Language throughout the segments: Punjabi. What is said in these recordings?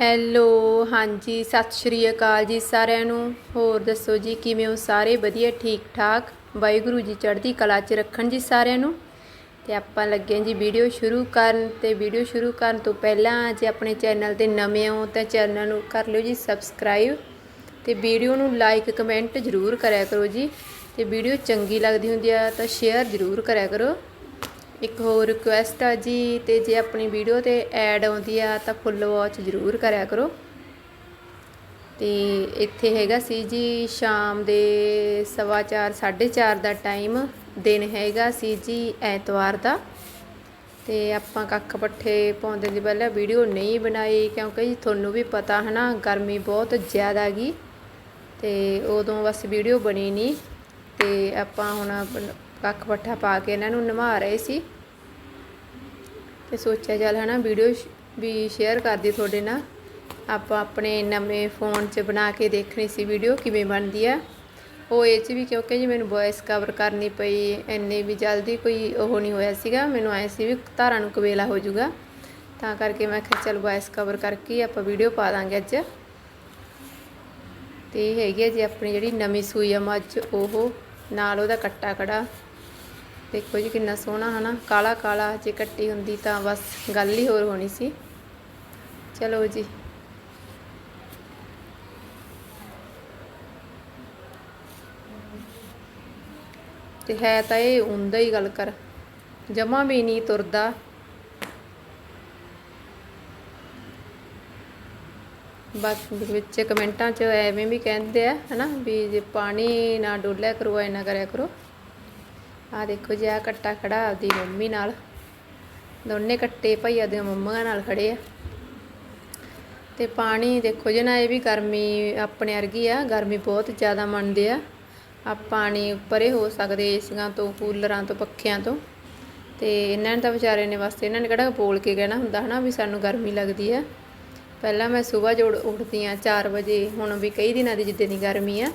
ਹੈਲੋ ਹਾਂਜੀ, ਸਤਿ ਸ਼੍ਰੀ ਅਕਾਲ ਜੀ ਸਾਰਿਆਂ ਨੂੰ। ਹੋਰ ਦੱਸੋ ਜੀ, ਕਿਵੇਂ ਹੋ ਸਾਰੇ? ਵਧੀਆ, ਠੀਕ ਠਾਕ? ਵਾਹਿਗੁਰੂ ਜੀ ਚੜ੍ਹਦੀ ਕਲਾ 'ਚ ਰੱਖਣ ਜੀ ਸਾਰਿਆਂ ਨੂੰ। ਤੇ ਆਪਾਂ ਲੱਗੇ ਹਾਂ ਜੀ ਵੀਡੀਓ ਸ਼ੁਰੂ ਕਰਨ। ਤੇ ਵੀਡੀਓ ਸ਼ੁਰੂ ਕਰਨ ਤੋਂ ਪਹਿਲਾਂ ਜੇ ਆਪਣੇ ਚੈਨਲ ਤੇ ਨਵੇਂ ਹੋ ਤਾਂ ਚੈਨਲ ਨੂੰ ਕਰ ਲਿਓ ਜੀ ਸਬਸਕ੍ਰਾਈਬ। ਤੇ ਵੀਡੀਓ ਨੂੰ ਲਾਈਕ, ਕਮੈਂਟ ਜ਼ਰੂਰ ਕਰਿਆ ਕਰੋ ਜੀ। ਤੇ ਵੀਡੀਓ ਚੰਗੀ ਲੱਗਦੀ ਹੁੰਦੀ ਆ ਤਾਂ ਸ਼ੇਅਰ ਜ਼ਰੂਰ ਕਰਿਆ ਕਰੋ। ਇੱਕ ਹੋਰ ਰਿਕੁਐਸਟ ਆ ਜੀ, ਤੇ ਜੇ ਆਪਣੀ ਵੀਡੀਓ ਤੇ ਐਡ ਆਉਂਦੀ ਆ, ਤਾਂ ਫੁੱਲ ਵਾਚ ਜ਼ਰੂਰ ਕਰਿਆ ਕਰੋ। ਤੇ ਇੱਥੇ ਹੈਗਾ ਸੀ ਜੀ, ਸ਼ਾਮ ਦੇ ਸਵਾ ਚਾਰ 4:30 ਦਾ ਟਾਈਮ ਦਿਨ ਹੈਗਾ ਸੀ ਜੀ, ਐਤਵਾਰ ਦਾ। ਤੇ ਆਪਾਂ ਕੱਖ ਪੱਠੇ ਪਾਉਂਦੇ ਦੀ ਪਹਿਲਾਂ ਵੀਡੀਓ ਨਹੀਂ ਬਣਾਈ, ਕਿਉਂਕਿ ਜੀ ਤੁਹਾਨੂੰ ਵੀ ਪਤਾ ਹੈ ਨਾ ਗਰਮੀ ਬਹੁਤ ਜ਼ਿਆਦਾ ਗਈ ਤੇ ਉਦੋਂ ਬਸ ਵੀਡੀਓ ਬਣੀ ਨਹੀਂ। ਤੇ ਆਪਾਂ ਹੁਣ ਆਪਣ- ਕੱਖ ਪੱਠਾ ਪਾ ਕੇ ਇਹਨਾਂ ਨੂੰ ਨਵਾ ਰਹੇ ਸੀ। ਤੇ ਸੋਚਿਆ, ਚੱਲ ਹਨਾ, ਵੀਡੀਓ ਵੀ ਸ਼ੇਅਰ ਕਰਦੀ ਤੁਹਾਡੇ ਨਾਲ। ਆਪਾਂ ਆਪਣੇ ਨਵੇਂ ਫੋਨ 'ਚ ਬਣਾ ਕੇ ਦੇਖਣੀ ਸੀ ਵੀਡੀਓ, ਕਿਵੇਂ ਬਣਦੀ ਆ। ਉਹ ਇਹ 'ਚ ਵੀ ਕਿਉਂਕਿ ਜੀ ਮੈਨੂੰ ਵੌਇਸ ਕਵਰ ਕਰਨੀ ਪਈ, ਇੰਨੇ ਵੀ ਜਲਦੀ ਕੋਈ ਉਹ ਨਹੀਂ ਹੋਇਆ ਸੀਗਾ। ਮੈਨੂੰ ਐ ਸੀ ਵੀ ਧਾਰਾਂ ਨੂੰ ਕਵੇਲਾ ਹੋ ਜਾਊਗਾ। ਤਾਂ ਕਰਕੇ ਮੈਂ ਕਿਹਾ, ਚਲ ਵੌਇਸ ਕਵਰ ਕਰਕੇ ਹੀ ਆਪਾਂ ਵੀਡੀਓ ਪਾ ਦਾਂਗੇ ਅੱਜ। ਤੇ ਹੈਗੀ ਆ ਜੀ ਆਪਣੀ ਜਿਹੜੀ ਨਵੀਂ ਸੂਈ ਆ ਮੱਝ, ਉਹ ਨਾਲ ਉਹਦਾ ਕੱਟਾ ਕੜਾ ਦੇਖੋ ਜੀ ਕਿੰਨਾ ਸੋਹਣਾ, ਹਨਾ? ਕਾਲਾ ਕਾਲਾ ਜੇ ਕੱਟੀ ਹੁੰਦੀ ਤਾਂ ਬਸ ਗੱਲ ਹੀ ਹੋਰ ਹੋਣੀ ਸੀ। ਚਲੋ ਜੀ। ਤੇ ਹੈ ਤਾਂ ਇਹ ਹੁੰਦਾ ਹੀ ਗੱਲ ਕਰ। ਜਮਾ ਵੀ ਨਹੀਂ ਤੁਰਦਾ। ਬਾਕੀ ਵਿੱਚ ਕਮੈਂਟਾਂ 'ਚ ਐਵੇਂ ਵੀ ਕਹਿੰਦੇ ਆ, ਹਨਾ? ਵੀ ਜੇ ਪਾਣੀ ਨਾ ਡੋਲਿਆ ਕਰੋ, ਐ ਨਾ ਕਰਿਆ ਕਰੋ। ਆ ਦੇਖੋ ਜੀ ਆ ਕੱਟਾ ਖੜਾ ਆਪਦੀ ਮੰਮੀ ਨਾਲ। ਦੋਨੇ ਕੱਟੇ ਭਈਆ ਦੀਆਂ ਮੰਮਾ ਨਾਲ ਖੜੇ ਆ। ਤੇ ਪਾਣੀ ਦੇਖੋ ਜੀ, ਨਾ ਇਹ ਵੀ ਗਰਮੀ ਆਪਣੇ ਵਰਗੀ ਆ, ਗਰਮੀ ਬਹੁਤ ਜ਼ਿਆਦਾ ਮੰਨਦੇ ਆ। ਆ ਪਾਣੀ ਪਰੇ ਹੋ ਸਕਦੇ, ਏਸੀਆਂ ਤੋਂ, ਕੂਲਰਾਂ ਤੋਂ, ਪੱਖਿਆਂ ਤੋਂ। ਤੇ ਇਹਨਾਂ ਨੇ ਤਾਂ ਵਿਚਾਰੇ ਨੇ ਵਾਸਤੇ, ਇਹਨਾਂ ਨੇ ਕਿਹੜਾ ਬੋਲ ਕੇ ਕਹਿਣਾ ਹੁੰਦਾ ਹਨਾ ਵੀ ਸਾਨੂੰ ਗਰਮੀ ਲੱਗਦੀ ਆ। ਪਹਿਲਾਂ ਮੈਂ ਸਵੇਰ ਜੋੜ ਉੱਠਦੀ ਆ 4 ਵਜੇ, ਹੁਣ ਵੀ ਕਈ ਦਿਨਾਂ ਦੀ ਜਿੱਦਾਂ ਦੀ ਗਰਮੀ ਆ।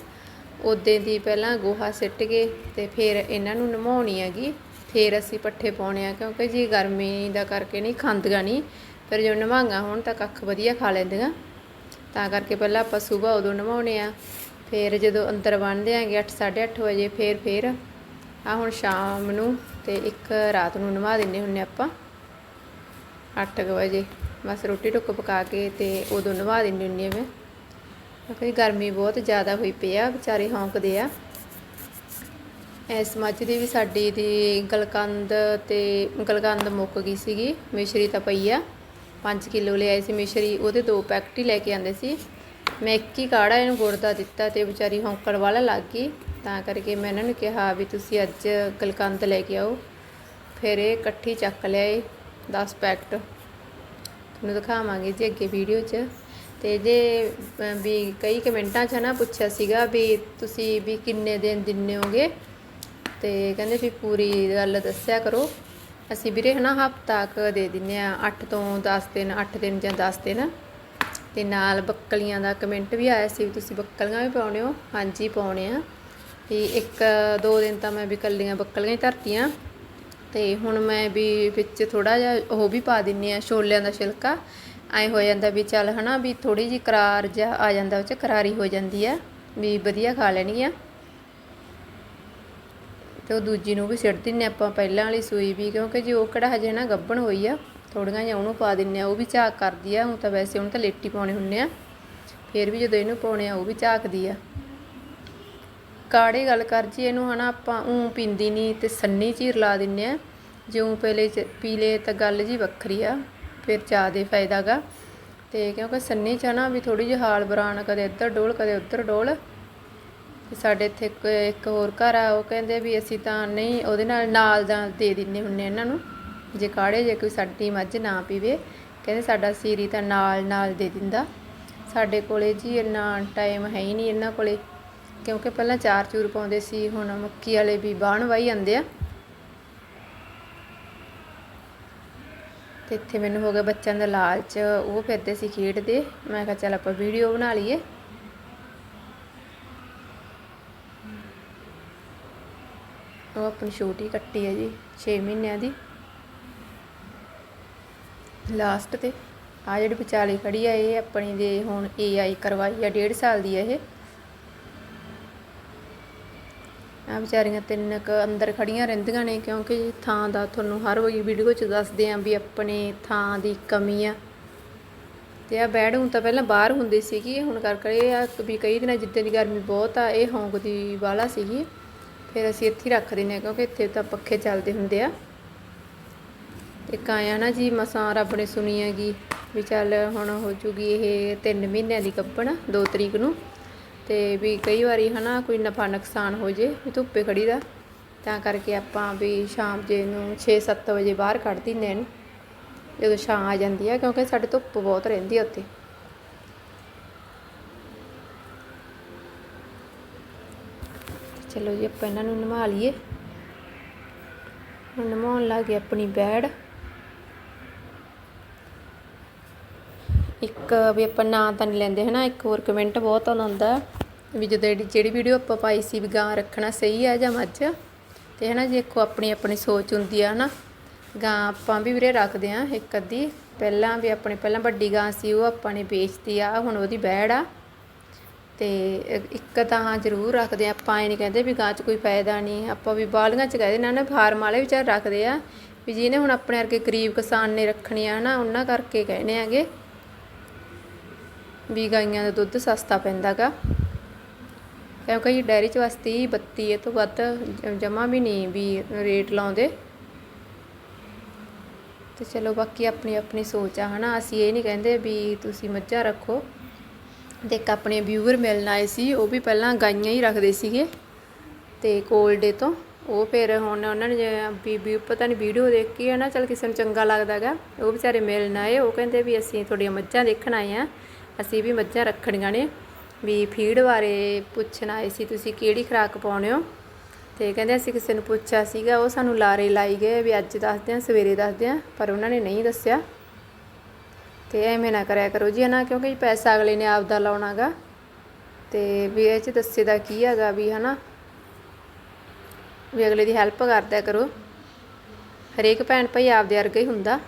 ਉਦੋਂ ਦੀ ਪਹਿਲਾਂ ਗੋਹਾ ਸਿੱਟ ਕੇ ਤੇ ਫਿਰ ਇਹਨਾਂ ਨੂੰ ਨਮਾਉਣੀ ਹੈਗੀ। ਫਿਰ ਅਸੀਂ ਪੱਠੇ ਪਾਉਣੇ ਆ, ਕਿਉਂਕਿ ਜੀ ਗਰਮੀ ਦਾ ਕਰਕੇ ਨਹੀਂ ਖਾਂਦੀਆਂ ਨਹੀਂ ਫਿਰ ਜਦੋਂ ਨਵਾਂਗਾ ਹੁਣ ਤਾਂ ਕੱਖ ਵਧੀਆ ਖਾ ਲੈਂਦੀਆਂ। ਤਾਂ ਕਰਕੇ ਪਹਿਲਾਂ ਆਪਾਂ ਸਵੇਰ ਉਦੋਂ ਨਵਾਉਣੇ ਆ, ਫਿਰ ਜਦੋਂ ਅੰਦਰ ਬੰਨ੍ਹਦੇ ਆਂਗੇ 8 8:30 ਵਜੇ, ਫਿਰ ਫਿਰ ਆ ਹੁਣ ਸ਼ਾਮ ਨੂੰ ਤੇ ਇੱਕ ਰਾਤ ਨੂੰ ਨਵਾ ਦਿੰਨੇ ਹੁੰਨੇ ਆਪਾਂ। 8 ਵਜੇ, ਬਸ ਰੋਟੀ ਟੁੱਕ ਪਕਾ ਕੇ ਤੇ ਉਦੋਂ ਨਵਾ ਦਿੰਨੀ ਹੁੰਨੀ ਆ ਮੈਂ। ਕਿਉਂਕਿ ਗਰਮੀ ਬਹੁਤ ਜ਼ਿਆਦਾ ਹੋਈ ਪਈ ਆ, ਵਿਚਾਰੇ ਹੌਂਕਦੇ ਆ। ਇਸ ਮੱਝ ਦੀ ਵੀ ਸਾਡੀ ਦੀ ਗਲਕੰਦ ਤੇ ਗਲਕੰਦ ਮੁੱਕ ਗਈ ਸੀਗੀ, ਮਿਸ਼ਰੀ ਤਾਂ ਪਈ ਆ। 5 ਕਿਲੋ ਲਿਆਏ ਸੀ ਮਿਸ਼ਰੀ, ਉਹਦੇ ਦੋ ਪੈਕਟ ਹੀ ਲੈ ਕੇ ਆਂਦੇ ਸੀ। ਮੈਂ ਇੱਕ ਹੀ ਕਾੜਾ ਇਹਨੂੰ ਗੁੜ ਦਾ ਦਿੱਤਾ ਤੇ ਵਿਚਾਰੀ ਹੌਂਕਣ ਵਾਲਾ ਲੱਗ ਗਈ। ਤਾਂ ਕਰਕੇ ਮੈਂ ਇਹਨਾਂ ਨੂੰ ਕਿਹਾ ਵੀ ਤੁਸੀਂ ਅੱਜ ਗਲਕੰਦ ਲੈ ਕੇ ਆਓ। ਫਿਰ ਇਹ ਇਕੱਠੀ ਚੱਕ ਲਿਆਏ 10 ਪੈਕਟ। ਤੁਹਾਨੂੰ ਦਿਖਾਵਾਂਗੇ ਜੀ ਅੱਗੇ ਵੀਡੀਓ 'ਚ। ਤੇ ਜੇ ਵੀ ਕਈ ਕਮੈਂਟਾਂ 'ਚ ਨਾ ਪੁੱਛਿਆ ਸੀਗਾ ਵੀ ਤੁਸੀਂ ਵੀ ਕਿੰਨੇ ਦਿਨ ਦਿੰਨੇ ਹੋਗੇ? ਤੇ ਕਹਿੰਦੇ ਵੀ ਪੂਰੀ ਗੱਲ ਦੱਸਿਆ ਕਰੋ। ਅਸੀਂ ਵੀਰੇ ਹਨਾ ਹਫਤਾ ਕ ਦੇ ਦਿੰਨੇ ਆ 8 ਤੋਂ 10 ਦਿਨ 8 ਦਿਨ ਜਾਂ 10 ਦਿਨ। ਤੇ ਨਾਲ ਬੱਕਲੀਆਂ ਦਾ ਕਮੈਂਟ ਵੀ ਆਇਆ ਸੀ ਵੀ ਤੁਸੀਂ ਬੱਕਲੀਆਂ ਵੀ ਪਾਉਣੇ ਹੋ? ਹਾਂਜੀ, ਪਾਉਣੇ ਆ। ਤੇ ਇੱਕ, ਦੋ ਦਿਨ ਤਾਂ ਮੈਂ ਵੀ ਕੱਲੀਆਂ ਬੱਕਲੀਆਂ ਹੀ ਧਰਤੀਆਂ। ਤੇ ਹੁਣ ਮੈਂ ਵੀ ਵਿੱਚ ਥੋੜਾ ਜਿਹਾ ਉਹ ਵੀ ਪਾ ਦਿੰਨੀ ਆ, ਛੋਲਿਆਂ ਦਾ ਛਿਲਕਾ। ਐ ਹੋ ਜਾਂਦਾ ਵੀ ਚੱਲ ਹਨਾ ਵੀ ਥੋੜੀ ਜੀ ਕਰਾਰ ਜਿਹਾ ਆ ਜਾਂਦਾ, ਉਹ ਚ ਕਰਾਰੀ ਹੋ ਜਾਂਦੀ ਆ, ਵੀ ਵਧੀਆ ਖਾ ਲੈਣੀ ਆ। ਤੇ ਉਹ ਦੂਜੀ ਨੂੰ ਵੀ ਸਿੱਟ ਦਿੰਨੇ ਆਪਾਂ ਪਹਿਲਾਂ ਵਾਲੀ ਸੂਈ ਵੀ, ਕਿਉਂਕਿ ਜੇ ਉਹ ਕਿਹੜਾ ਹਜੇ ਨਾ ਗੱਭਣ ਹੋਈ ਆ ਥੋੜੀਆਂ ਜਿਹਾ ਉਹਨੂੰ ਪਾ ਦਿੰਨੇ ਆ, ਉਹ ਵੀ ਝਾਕ ਕਰਦੀ ਆ, ਹੁਣ ਤਾਂ ਵੈਸੇ ਉਹਨੂੰ ਤਾਂ ਲੇਟੀ ਪਾਉਣੇ ਹੁੰਨੇ ਆ। ਫਿਰ ਵੀ ਜਦੋਂ ਇਹਨੂੰ ਪਾਉਣੇ ਆ, ਉਹ ਵੀ ਝਾਕਦੀ ਆ। ਕਾੜੇ ਗੱਲ ਕਰ ਜੀ, ਇਹਨੂੰ ਹਨਾ ਆਪਾਂ ਉਂ ਪੀਂਦੀ ਨਹੀਂ ਤੇ ਸੰਨੀ ਚ ਹੀ ਰਲਾ ਦਿੰਨੇ ਆ। ਜਿਉਂ ਪਹਿਲੇ ਚ ਪੀਲੇ ਤਾਂ ਗੱਲ ਜੀ ਵੱਖਰੀ ਆ। ਫਿਰ ਜ਼ਿਆਦੇ ਫਾਇਦਾ ਗਾ। ਤੇ ਕਿਉਂਕਿ ਸੰਨੀ ਚ ਨਾ ਵੀ ਥੋੜੀ ਜਿਹੀ ਹਾਲ ਬਰਾਨ, ਕਦੇ ਇੱਧਰ ਡੋਲ, ਕਦੇ ਉੱਧਰ ਡੋਲ। ਤੇ ਸਾਡੇ ਇੱਥੇ ਇੱਕ ਇੱਕ ਹੋਰ ਘਰ ਆ, ਉਹ ਕਹਿੰਦੇ ਵੀ ਅਸੀਂ ਤਾਂ ਨਹੀਂ, ਉਹਦੇ ਨਾਲ ਨਾਲ ਦਾ ਦੇ ਦਿੰਨੇ ਹੁੰਨੇ ਇਹਨਾਂ ਨੂੰ। ਜੇ ਕਾੜੇ ਜੇ ਕੋਈ ਸਾਡੀ ਮੱਝ ਨਾ ਪੀਵੇ, ਕਹਿੰਦੇ ਸਾਡਾ ਸੀਰੀ ਤਾਂ ਨਾਲ ਨਾਲ ਦੇ ਦਿੰਦਾ। ਸਾਡੇ ਕੋਲੇ ਜੀ ਇੰਨਾ ਟਾਈਮ ਹੈ ਹੀ ਨਹੀਂ ਇਹਨਾਂ ਕੋਲੇ। ਕਿਉਂਕਿ ਪਹਿਲਾਂ ਚਾਰ ਚੂਰ ਪਾਉਂਦੇ ਸੀ, ਹੁਣ ਮੱਕੀ ਵਾਲੇ ਵੀ ਬਾਣ ਵਾਈ ਜਾਂਦੇ ਆ। ਤੇ ਇੱਥੇ ਮੈਨੂੰ ਹੋ ਗਿਆ ਬੱਚਿਆਂ ਦਾ ਲਾਲਚ, ਉਹ ਫਿਰਦੇ ਸੀ ਖੇਡਦੇ। ਮੈਂ ਕਿਹਾ ਚੱਲ ਆਪਾਂ ਵੀਡੀਓ ਬਣਾ ਲਈਏ। ਉਹ ਆਪਣੀ ਛੋਟੀ ਕੱਟੀ ਹੈ ਜੀ 6 ਮਹੀਨਿਆਂ ਦੀ। ਲਾਸਟ ਤੇ। ਆ ਜਿਹੜੀ ਵਿਚਾਲੇ ਖੜੀ ਆ, ਇਹ ਆਪਣੀ ਦੇ ਹੁਣ ਏਆਈ ਕਰਵਾਈ ਆ 1.5 ਸਾਲ ਦੀ ਆ ਇਹ। ਆ ਵਿਚਾਰੀਆਂ ਤਿੰਨ ਕ ਅੰਦਰ ਖੜੀਆਂ ਰਹਿੰਦੀਆਂ ਨੇ, ਕਿਉਂਕਿ ਥਾਂ ਦਾ ਤੁਹਾਨੂੰ ਹਰ ਵਾਰੀ ਵੀਡੀਓ 'ਚ ਦੱਸਦੇ ਆਂ ਵੀ ਆਪਣੇ ਥਾਂ ਦੀ ਕਮੀ ਆ। ਤੇ ਆ ਬੈਡ ਹੁਣ ਤਾਂ ਪਹਿਲਾਂ ਬਾਹਰ ਹੁੰਦੀ ਸੀਗੀ, ਹੁਣ ਕਰ ਕਰ ਆ ਵੀ ਕਈ ਦਿਨਾਂ ਜਿੱਦਾਂ ਦੀ ਗਰਮੀ ਬਹੁਤ ਆ, ਇਹ ਹੌਂਕਦੀ ਵਾਲਾ ਸੀਗੀ। ਫਿਰ ਅਸੀਂ ਇੱਥੇ ਰੱਖ ਦਿੰਦੇ ਹਾਂ ਕਿਉਂਕਿ ਇੱਥੇ ਤਾਂ ਪੱਖੇ ਚੱਲਦੇ ਹੁੰਦੇ ਆ। ਤੇ ਕਾਇਆ ਨਾ ਜੀ, ਮਸਾਂ ਰੱਬ ਨੇ ਸੁਣੀ ਹੈਗੀ ਵੀ ਚੱਲ ਹੁਣ ਹੋ ਜੂਗੀ ਇਹ 3 ਮਹੀਨਿਆਂ ਦੀ ਕੱਪਣ 2 ਤਰੀਕ ਨੂੰ। ਤੇ ਵੀ ਕਈ ਵਾਰੀ ਹਨਾ ਕੋਈ ਨਫਾ ਨੁਕਸਾਨ ਹੋ ਜੇ, ਵੀ ਧੁੱਪੇ ਖੜੀ ਦਾ, ਤਾਂ ਕਰਕੇ ਆਪਾਂ ਵੀ ਸ਼ਾਮ ਜੇ ਨੂੰ 6-7 ਵਜੇ ਬਾਹਰ ਕੱਢ ਦਿੰਦੇ ਇਹਨੂੰ ਜਦੋਂ ਛਾਂ ਆ ਜਾਂਦੀ ਆ, ਕਿਉਂਕਿ ਸਾਡੇ ਧੁੱਪ ਬਹੁਤ ਰਹਿੰਦੀ ਉੱਥੇ। ਚਲੋ ਜੀ, ਆਪਾਂ ਇਹਨਾਂ ਨੂੰ ਨਵਾ ਲਈਏ। ਹੁਣ ਨਵਾਉਣ ਲੱਗੇ ਆਪਣੀ ਬੈੜ। ਇੱਕ ਵੀ ਆਪਾਂ ਨਾਂ ਤਾਂ ਨਹੀਂ ਲੈਂਦੇ, ਹਨਾ? ਇੱਕ ਹੋਰ ਕਮੈਂਟ ਬਹੁਤ ਆਉਂਦਾ ਹੁੰਦਾ। ਵੀ ਜਦੋਂ ਜਿਹੜੀ ਵੀਡੀਓ ਆਪਾਂ ਪਾਈ ਸੀ ਵੀ ਗਾਂ ਰੱਖਣਾ ਸਹੀ ਆ ਜਾਂ ਮੱਝ, ਤੇ ਹਨਾ ਦੇਖੋ ਆਪਣੀ ਆਪਣੀ ਸੋਚ ਹੁੰਦੀ ਆ, ਹਨਾ? ਗਾਂ ਆਪਾਂ ਵੀ ਵੀਰੇ ਰੱਖਦੇ ਆ ਇੱਕ ਅੱਧੀ। ਪਹਿਲਾਂ ਵੀ ਆਪਣੇ, ਪਹਿਲਾਂ ਵੱਡੀ ਗਾਂ ਸੀ, ਉਹ ਆਪਾਂ ਨੇ ਵੇਚਤੀ ਆ, ਹੁਣ ਉਹਦੀ ਬੈੜ ਆ। ਤੇ ਇ- ਇੱਕ ਤਾਂ ਜ਼ਰੂਰ ਰੱਖਦੇ ਆ। ਆਪਾਂ ਇਹ ਨਹੀਂ ਕਹਿੰਦੇ ਵੀ ਗਾਂ 'ਚ ਕੋਈ ਫਾਇਦਾ ਨਹੀਂ। ਆਪਾਂ ਵੀ ਬਾਲੀਆਂ 'ਚ ਕਹਿੰਦੇ ਨਾ ਨਾ, ਫਾਰਮ ਵਾਲੇ ਵਿਚਾਰ ਰੱਖਦੇ ਆ। ਵੀ ਜਿਹਨੇ ਹੁਣ ਆਪਣੇ ਵਰਗੇ ਗਰੀਬ ਕਿਸਾਨ ਨੇ ਰੱਖਣੀ ਆ ਨਾ ਉਹਨਾਂ ਕਰਕੇ ਕਹਿੰਦੇ ਆਗੇ। ਵੀ ਗਾਈਆਂ ਦਾ ਦੁੱਧ ਸਸਤਾ ਪੈਂਦਾਗਾ। ਕਿਉਂਕਿ ਇਹ ਡੈਰੀ 'ਚ ਵਾਸਤੇ ਹੀ 32 ਇਹ ਤੋਂ ਵੱਧ ਜਮਾ ਵੀ ਨਹੀਂ ਵੀ ਰੇਟ ਲਾਉਂਦੇ। ਤੇ ਚਲੋ ਬਾਕੀ ਆਪਣੀ ਆਪਣੀ ਸੋਚ ਆ, ਹਨਾ। ਅਸੀਂ ਇਹ ਨਹੀਂ ਕਹਿੰਦੇ ਵੀ ਤੁਸੀਂ ਮੱਝਾਂ ਰੱਖੋ। ਤੇ ਇੱਕ ਆਪਣੇ ਵਿਊਅਰ ਮਿਲਣ ਆਏ ਸੀ, ਉਹ ਵੀ ਪਹਿਲਾਂ ਗਾਈਆਂ ਹੀ ਰੱਖਦੇ ਸੀਗੇ। ਤੇ ਕੋਲਡੇ ਤੋਂ, ਉਹ ਫਿਰ ਹੁਣ ਉਹਨਾਂ ਨੇ ਵੀ ਵੀ ਪਤਾ ਨਹੀਂ ਵੀਡੀਓ ਦੇਖ ਕੇ ਹੈ ਨਾ ਚਲ ਕਿਸੇ ਨੂੰ ਚੰਗਾ ਲੱਗਦਾਗਾ। ਉਹ ਵਿਚਾਰੇ ਮਿਲਣ ਆਏ, ਉਹ ਕਹਿੰਦੇ ਵੀ ਅਸੀਂ ਤੁਹਾਡੀਆਂ ਮੱਝਾਂ ਦੇਖਣ ਆਏ ਆ। ਅਸੀਂ ਵੀ ਮੱਝਾਂ ਰੱਖਣੀਆਂ ਨੇ। ਵੀ ਫੀਡ ਬਾਰੇ ਪੁੱਛਣ ਆਏ ਸੀ, ਤੁਸੀਂ ਕਿਹੜੀ ਖੁਰਾਕ ਪਾਉਣੇ ਹੋ? ਤੇ ਕਹਿੰਦੇ ਅਸੀਂ ਕਿਸੇ ਨੂੰ ਪੁੱਛਿਆ ਸੀਗਾ, ਉਹ ਸਾਨੂੰ ਲਾਰੇ ਲਾਈ ਗਏ ਵੀ ਅੱਜ ਦੱਸਦੇ ਆ ਸਵੇਰੇ ਦੱਸਦੇ ਆ ਪਰ ਉਹਨਾਂ ਨੇ ਨਹੀਂ ਦੱਸਿਆ। ਤੇ ਐਵੇਂ ਨਾ ਕਰਿਆ ਕਰੋ ਜੀ ਹਨਾ, ਕਿਉਂਕਿ ਪੈਸਾ ਅਗਲੇ ਨੇ ਆਪਦਾ ਲਾਉਣਾਗਾ ਤੇ ਵੀ ਇਹ ਚ ਦੱਸੇ ਦਾ ਕੀ ਹੈਗਾ ਵੀ ਹਨਾ, ਵੀ ਅਗਲੇ ਦੀ ਹੈਲਪ ਕਰਦਿਆ ਕਰੋ। ਹਰੇਕ ਭੈਣ ਭਾਈ ਆਪਦੇ ਵਰਗਾ ਹੀ ਹੁੰਦਾ।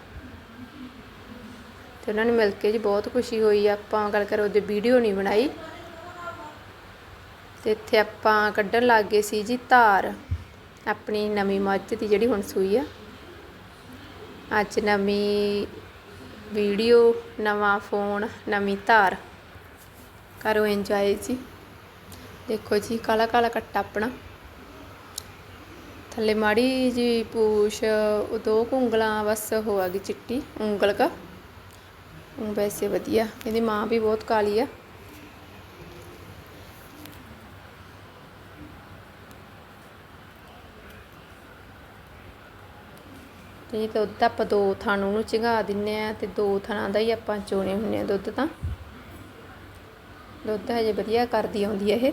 ਤੇ ਉਹਨਾਂ ਨੂੰ ਮਿਲ ਕੇ ਜੀ ਬਹੁਤ ਖੁਸ਼ੀ ਹੋਈ, ਆਪਾਂ ਗੱਲ ਕਰੋ ਉਹਦੇ ਵੀਡੀਓ ਨਹੀਂ ਬਣਾਈ। ਤੇ ਇੱਥੇ ਆਪਾਂ ਕੱਢਣ ਲੱਗ ਗਏ ਸੀ ਜੀ ਧਾਰ, ਆਪਣੀ ਨਵੀਂ ਮੱਝ ਦੀ ਜਿਹੜੀ ਹੁਣ ਸੂਈ ਆ। ਅੱਜ ਨਵੀਂ ਵੀਡੀਓ ਨਵਾਂ ਫੋਨ ਨਵੀਂ ਧਾਰ। ਕਰੋ ਇੰਜੋਏ ਜੀ। ਦੇਖੋ ਜੀ, ਕਾਲਾ ਕਾਲਾ ਕੱਟਾ ਆਪਣਾ। ਥੱਲੇ ਮਾੜੀ ਜੀ ਪੂਛ, ਉਹ ਦੋ ਕੁ ਉਂਗਲਾਂ ਬਸ ਹੋ ਆ ਗਈ ਚਿੱਟੀ, ਉਂਗਲ ਕਾ। ਉਹ ਵੈਸੇ ਵਧੀਆ, ਇਹਦੀ ਮਾਂ ਵੀ ਬਹੁਤ ਕਾਲੀ ਆ। ਤੇ ਇਹ ਦੁੱਧ ਆਪਾਂ ਦੋ ਥਣ ਉਹਨੂੰ ਚੰਗਾ ਦਿੰਨੇ ਆ ਤੇ ਦੋ ਥਣਾਂ ਦਾ ਹੀ ਆਪਾਂ ਚੋਣੇ ਹੁੰਨੇ ਆ ਦੁੱਧ ਤਾਂ। ਦੁੱਧ ਹਜੇ ਵਧੀਆ ਕਰਦੀ ਆਉਂਦੀ ਹੈ ਇਹ।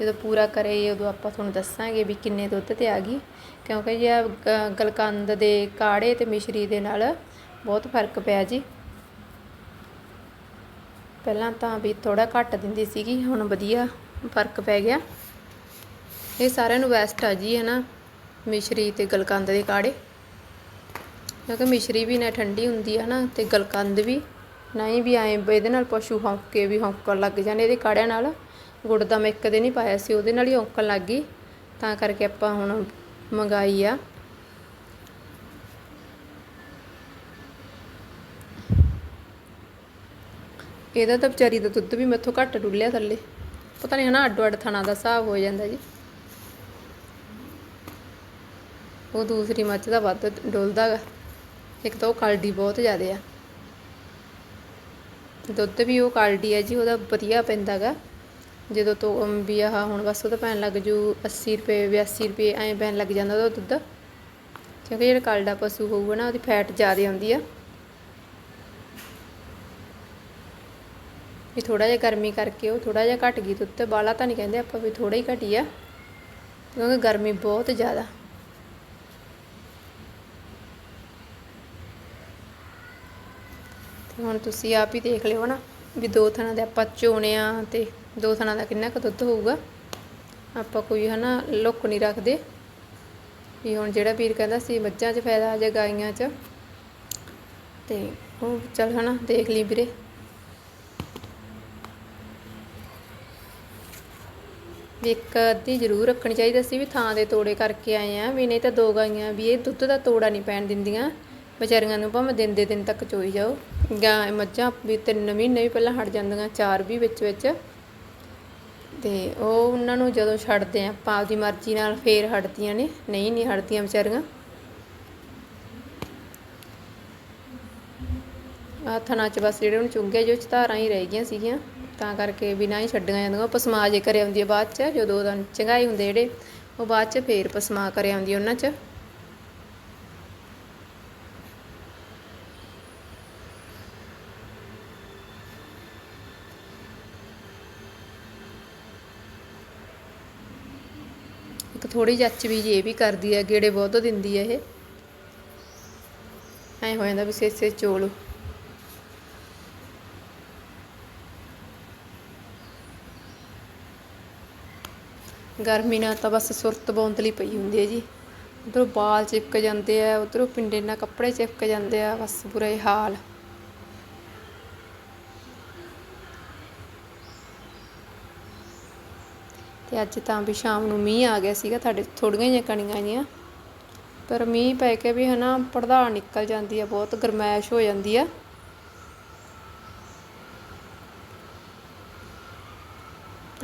ਜਦੋਂ ਪੂਰਾ ਕਰੇ ਉਦੋਂ ਆਪਾਂ ਤੁਹਾਨੂੰ ਦੱਸਾਂਗੇ ਵੀ ਕਿੰਨੇ ਦੁੱਧ ਤੇ ਆ ਗਈ। ਕਿਉਂਕਿ ਜੇ ਆਹ ਗਲਕੰਦ ਦੇ ਕਾੜੇ ਤੇ ਮਿਸ਼ਰੀ ਦੇ ਨਾਲ ਬਹੁਤ ਫ਼ਰਕ ਪਿਆ ਜੀ। ਪਹਿਲਾਂ ਤਾਂ ਵੀ ਥੋੜਾ ਘੱਟ ਦਿੰਦੀ ਸੀਗੀ, ਹੁਣ ਵਧੀਆ ਫ਼ਰਕ ਪੈ ਗਿਆ। ਇਹ ਸਾਰਿਆਂ ਨੂੰ ਬੈਸਟ ਆ ਜੀ, ਹਨਾ, ਮਿਸ਼ਰੀ ਤੇ ਗਲਕੰਦ ਦੇ ਕਾੜੇ। ਕਿਉਂਕਿ ਮਿਸ਼ਰੀ ਵੀ ਨਾ ਠੰਡੀ ਹੁੰਦੀ ਆ ਨਾ ਤੇ ਗਲਕੰਦ ਵੀ ਨਹੀਂ ਵੀ ਐਂ ਇਹਦੇ ਨਾਲ ਪਸ਼ੂ ਹੌਂਕ ਕੇ ਵੀ ਹੌਂਕਣ ਲੱਗ ਜਾਂਦੇ ਇਹਦੇ ਕਾੜਿਆਂ ਨਾਲ ਗੁੜ ਦਾ ਮੈਂ ਕਦੇ ਨਹੀਂ ਪਾਇਆ ਸੀ, ਉਹਦੇ ਨਾਲ ਹੀ ਹੌਂਕਣ ਲੱਗ ਗਈ। ਤਾਂ ਕਰਕੇ ਆਪਾਂ ਹੁਣ ਮੰਗਾਈ ਆ। ਇਹਦਾ ਤਾਂ ਵਿਚਾਰੀ ਦਾ ਦੁੱਧ ਵੀ ਮੈਥੋਂ ਘੱਟ ਡੁੱਲਿਆ ਥੱਲੇ। ਪਤਾ ਨਹੀਂ ਹਨਾ ਅੱਡੋ ਅੱਡ ਥਣਾ ਦਾ ਹਿਸਾਬ ਹੋ ਜਾਂਦਾ ਜੀ। ਉਹ ਦੂਸਰੀ ਮੱਝ ਦਾ ਵੱਧ ਡੁੱਲਦਾ ਗਾ ਇੱਕ ਤਾਂ ਉਹ ਕਾਲਡੀ ਬਹੁਤ ਜ਼ਿਆਦਾ ਆ। ਦੁੱਧ ਵੀ ਉਹ ਕਾਲਡੀ ਆ ਜੀ, ਉਹਦਾ ਵਧੀਆ ਪੈਂਦਾ ਗਾ ਜਦੋਂ ਤੋਂ ਵੀ ਆਹ ਹੁਣ ਬਸ ਉਹਦਾ ਪੈਣ ਲੱਗ ਜੂ 80 ਰੁਪਏ 82 ਰੁਪਏ ਐਂ ਪੈਣ ਲੱਗ ਜਾਂਦਾ ਉਹਦਾ ਦੁੱਧ। ਕਿਉਂਕਿ ਜਿਹੜਾ ਕਾਲਡਾ ਪਸ਼ੂ ਹੋਊਗਾ ਨਾ, ਉਹਦੀ ਫੈਟ ਜ਼ਿਆਦਾ ਆਉਂਦੀ ਆ। ਵੀ ਥੋੜਾ ਜਿਹਾ ਗਰਮੀ ਕਰਕੇ ਉਹ ਥੋੜਾ ਜਿਹਾ ਘਟ ਗਈ ਦੁੱਧ ਬਾਲਾ ਤਾਂ ਨਹੀਂ ਕਹਿੰਦੇ ਆਪਾਂ ਵੀ ਥੋੜਾ ਹੀ ਘਟੀ ਆ, ਕਿਉਂਕਿ ਗਰਮੀ ਬਹੁਤ ਜ਼ਿਆਦਾ। ਤੇ ਹੁਣ ਤੁਸੀਂ ਆਪ ਹੀ ਦੇਖ ਲਿਓ ਨਾ ਵੀ ਦੋ ਥਣਾ ਦੇ ਆਪਾਂ ਚੋਣੇ ਆ ਤੇ ਦੋ ਥਣਾ ਦਾ ਕਿੰਨਾ ਕੁ ਦੁੱਧ ਹੋਊਗਾ। ਆਪਾਂ ਕੋਈ ਹਨਾ ਲੁੱਕ ਨਹੀਂ ਰੱਖਦੇ ਵੀ ਹੁਣ ਜਿਹੜਾ ਵੀਰ ਕਹਿੰਦਾ ਸੀ ਮੱਝਾਂ 'ਚ ਫਾਇਦਾ ਆ ਜਾਂ ਗਾਈਆਂ 'ਚ। ਤੇ ਉਹ ਚੱਲ ਹਨਾ ਦੇਖ ਲਈ ਵੀਰੇ। ਵੀ ਇੱਕ ਅੱਧੀ ਜ਼ਰੂਰ ਰੱਖਣੀ ਚਾਹੀਦੀ ਸੀ ਵੀ ਥਾਂ ਦੇ ਤੋੜੇ ਕਰਕੇ ਆਏ ਆ ਵੀ ਨਹੀਂ ਤਾਂ ਦੋ ਗਾਈਆਂ ਵੀ ਇਹ ਦੁੱਧ ਦਾ ਤੋੜਾ ਨਹੀਂ ਪੈਣ ਦਿੰਦੀਆਂ। ਵਿਚਾਰੀਆਂ ਨੂੰ ਭਾਵੇਂ ਦਿਨ ਦੇ ਦਿਨ ਤੱਕ ਚੋਈ ਜਾਓ। ਗਾਂ ਮੱਝਾਂ ਵੀ ਤਿੰਨ ਮਹੀਨੇ ਵੀ ਪਹਿਲਾਂ ਹਟ ਜਾਂਦੀਆਂ, ਚਾਰ ਵੀ ਵਿੱਚ ਵਿੱਚ। ਤੇ ਉਹ ਉਹਨਾਂ ਨੂੰ ਜਦੋਂ ਛੱਡਦੇ ਆ ਆਪਾਂ ਆਪਦੀ ਮਰਜ਼ੀ ਨਾਲ ਫੇਰ ਹਟਦੀਆਂ ਨੇ। ਨਹੀਂ ਨਹੀਂ ਹਟਦੀਆਂ ਵਿਚਾਰੀਆਂ। ਆ ਥਣਾ ਚ ਬਸ ਜਿਹੜੇ ਹੁਣ ਚੁੰਗੇ ਜੋ ਚ ਧਾਰਾਂ ਹੀ ਰਹਿ ਗਈਆਂ ਸੀਗੀਆਂ। ਤਾਂ ਕਰਕੇ ਬਿਨਾਂ ਹੀ ਛੱਡੀਆਂ ਜਾਂਦੀਆਂ। ਉਹ ਪਸਮਾ ਜੇ ਕਰੇ ਆਉਂਦੀ ਹੈ ਬਾਅਦ ਚ, ਜਦੋਂ ਉਹਦਾ ਚੰਗਾਈ ਹੁੰਦੇ ਜਿਹੜੇ, ਉਹ ਬਾਅਦ ਚ ਫੇਰ ਪਸਮਾ ਕਰੇ ਆਉਂਦੀ ਉਹਨਾਂ ਚ। ਇੱਕ ਥੋੜੀ ਜੱਚ ਵੀ ਜੀ ਇਹ ਵੀ ਕਰਦੀ ਹੈ ਗੇੜੇ ਬਹੁਤ ਦਿੰਦੀ ਹੈ ਇਹ। ਐ ਹੋ ਜਾਂਦਾ ਵੀ ਸੇਸੇ ਚੋਲ। ਗਰਮੀ ਨਾਲ ਤਾਂ ਬਸ ਸੁਰਤ ਬੌਂਤਲੀ ਪਈ ਹੁੰਦੀ ਹੈ ਜੀ। ਉਧਰੋਂ ਬਾਲ ਚਿਪਕ ਜਾਂਦੇ ਆ, ਉਧਰੋਂ ਪਿੰਡੇ ਨਾਲ ਕੱਪੜੇ ਚਿਪਕ ਜਾਂਦੇ ਆ, ਬਸ ਬੁਰਾ ਹੀ ਹਾਲ। ਤੇ ਅੱਜ ਤਾਂ ਵੀ ਸ਼ਾਮ ਨੂੰ ਮੀਂਹ ਆ ਗਿਆ ਸੀਗਾ, ਤੁਹਾਡੇ ਥੋੜੀਆਂ ਜਿਹੀਆਂ ਕਣੀਆਂ ਜੀਆਂ ਪਰ ਮੀਂਹ ਪੈ ਕੇ ਵੀ ਹਨਾ ਪੜਦਾ ਨਿਕਲ ਜਾਂਦੀ ਆ, ਬਹੁਤ ਗਰਮੈਸ਼ ਹੋ ਜਾਂਦੀ ਆ।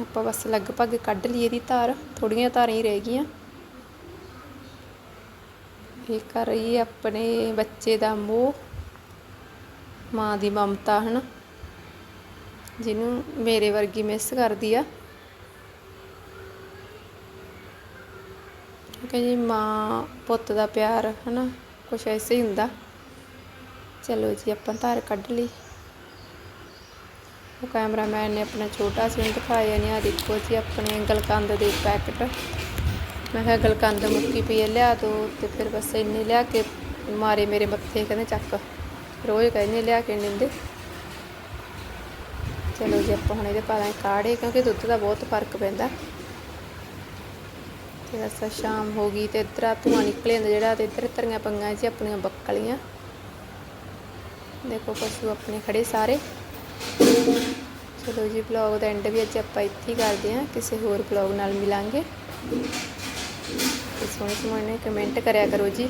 ਆਪਾਂ ਬਸ ਲਗਭਗ ਕੱਢ ਲਈ ਇਹਦੀ ਧਾਰ ਥੋੜੀਆਂ ਧਾਰਾਂ ਹੀ ਰਹਿ ਗਈਆਂ। ਇਹ ਕਰ ਰਹੀ ਆਪਣੇ ਬੱਚੇ ਦਾ ਮੋਹ, ਮਾਂ ਦੀ ਮਮਤਾ, ਹਨਾ? ਜਿਹਨੂੰ ਮੇਰੇ ਵਰਗੀ ਮਿਸ ਕਰਦੀ ਆ। ਕਿ ਜੀ ਮਾਂ, ਪੁੱਤ ਦਾ ਪਿਆਰ, ਹਨਾ? ਕੁਛ ਐਸੇ ਹੀ ਹੁੰਦਾ। ਚਲੋ ਜੀ, ਆਪਾਂ ਧਾਰ ਕੱਢ ਲਈ। ਉਹ ਕੈਮਰਾਮੈਨ ਨੇ ਆਪਣਾ ਛੋਟਾ ਸੀ ਦਿਖਾਇਆ ਨਹੀਂ ਆ ਦੇਖੋ ਜੀ ਆਪਣੇ ਗਲਕੰਦ ਦੇ ਪੈਕਟ। ਮੈਂ ਕਿਹਾ ਗਲਕੰਦ ਮੁੱਕੀ ਪਈ ਲਿਆ ਦੋ ਤੇ ਫਿਰ ਬਸ ਇੰਨੇ ਲਿਆ ਕੇ ਮਾਰੇ ਮੇਰੇ ਮੱਥੇ, ਕਹਿੰਦੇ ਚੱਕ। ਰੋਜ਼ ਕਹਿੰਦੇ ਲਿਆ ਕੇ ਨਹੀਂ ਚਲੋ ਜੀ, ਆਪਾਂ ਹੁਣ ਇਹਦੇ ਪਾ ਕਾੜੇ, ਕਿਉਂਕਿ ਦੁੱਧ ਦਾ ਬਹੁਤ ਫ਼ਰਕ ਪੈਂਦਾ। ਤੇ ਬਸ ਸ਼ਾਮ ਹੋ ਗਈ ਤੇ ਇੱਧਰ ਆ ਧੂੰਆਂ ਨਿਕਲੇ ਜਾਂਦਾ ਜਿਹੜਾ, ਤੇ ਇੱਧਰ ਧਰੀਆਂ ਪੰਗਾਂ ਜੀ ਆਪਣੀਆਂ ਬੱਕਲੀਆਂ। ਦੇਖੋ ਪਸ਼ੂ ਆਪਣੇ ਖੜੇ ਸਾਰੇ। ਚਲੋ ਜੀ ਵਲੌਗ ਦਾ ਐਂਡ ਵੀ ਅੱਜ ਆਪਾਂ ਇੱਥੇ ਹੀ ਕਰਦੇ ਹਾਂ। ਕਿਸੇ ਹੋਰ ਵਲੌਗ ਨਾਲ ਮਿਲਾਂਗੇ। ਤੇ ਸੋਹਣੇ ਸੋਹਣੇ ਕਮੈਂਟ ਕਰਿਆ ਕਰੋ ਜੀ।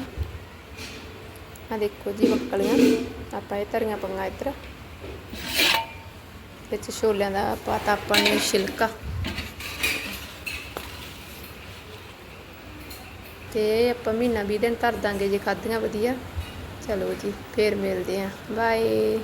ਆ ਦੇਖੋ ਜੀ ਬੱਕਲੀਆਂ ਆਪਾਂ ਇਹ ਧਰੀਆਂ ਪੰਗਾਂ ਇੱਧਰ। ਵਿੱਚ ਛੋਲਿਆਂ ਦਾ ਪਾਤਾ ਆਪਾਂ ਨੇ ਛਿਲਕਾ। ਤੇ ਆਪਾਂ ਮਹੀਨਾ 20 ਦਿਨ ਧਰ ਦਾਂਗੇ ਜੇ ਖਾਧੀਆਂ ਵਧੀਆ। ਚਲੋ ਜੀ, ਫੇਰ ਮਿਲਦੇ ਆਂ ਬਾਏ